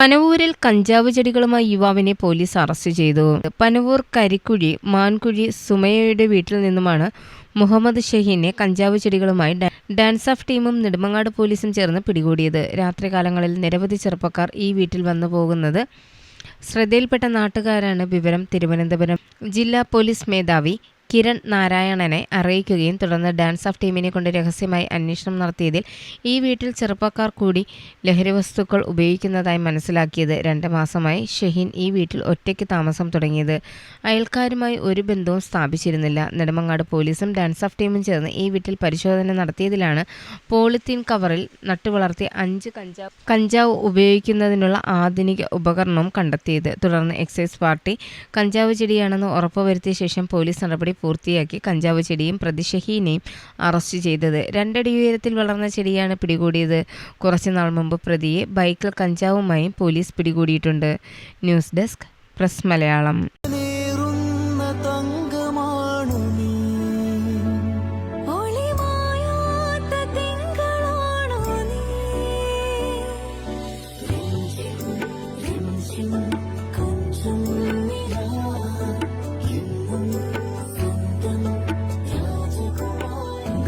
പനവൂരിൽ കഞ്ചാവ് ചെടികളുമായി യുവാവിനെ police arrest ചെയ്തു. പനവൂർ കരിക്കുഴി മാൻകുഴി സുമയയുടെ വീട്ടിൽ നിന്നുമാണ് മുഹമ്മദ് ഷഹീനെ കഞ്ചാവ് ചെടികളുമായി ഡാൻസ് ഓഫ് ടീമും നെടുമങ്ങാട് പോലീസും ചേർന്ന് പിടികൂടിയത്. രാത്രികാലങ്ങളിൽ നിരവധി ചെറുപ്പക്കാർ ഈ വീട്ടിൽ വന്നു പോകുന്നത് ശ്രദ്ധയിൽപ്പെട്ട നാട്ടുകാരാണ്. വിവരം തിരുവനന്തപുരം. ജില്ലാ പോലീസ് മേധാവി കിരൺ നാരായണനെ അറിയിക്കുകയും തുടർന്ന് ഡാൻസ് ഓഫ് ടീമിനെ കൊണ്ട് രഹസ്യമായി അന്വേഷണം നടത്തിയതിൽ ഈ വീട്ടിൽ ചെറുപ്പക്കാർ കൂടി ലഹരി വസ്തുക്കൾ ഉപയോഗിക്കുന്നതായി മനസ്സിലാക്കിയത് രണ്ട് മാസമായി ഷഹീൻ ഈ വീട്ടിൽ ഒറ്റയ്ക്ക് താമസം തുടങ്ങിയത്. അയൽക്കാരുമായി ഒരു ബന്ധവും സ്ഥാപിച്ചിരുന്നില്ല. നെടുമങ്ങാട് പോലീസും ഡാൻസ് ഓഫ് ടീമും ചേർന്ന് ഈ വീട്ടിൽ പരിശോധന നടത്തിയതിലാണ് പോളിത്തീൻ കവറിൽ നട്ടുവളർത്തിയ അഞ്ച് കഞ്ചാവ് കഞ്ചാവ് ഉപയോഗിക്കുന്നതിനുള്ള ആധുനിക ഉപകരണവും കണ്ടെത്തിയത്. തുടർന്ന് എക്സൈസ് പാർട്ടി കഞ്ചാവ് ചെടിയാണെന്ന് ഉറപ്പുവരുത്തിയ ശേഷം പോലീസ് നടപടി പൂർത്തിയാക്കി കഞ്ചാവ് ചെടിയും പ്രതിഷഹീനയും അറസ്റ്റ് ചെയ്തത്. രണ്ടടി ഉയരത്തിൽ വളർന്ന ചെടിയാണ് പിടികൂടിയത്. കുറച്ചുനാൾ മുമ്പ് പ്രതിയെ ബൈക്കിൽ കഞ്ചാവുമായും police പിടികൂടിയിട്ടുണ്ട്. News desk press Malayalam.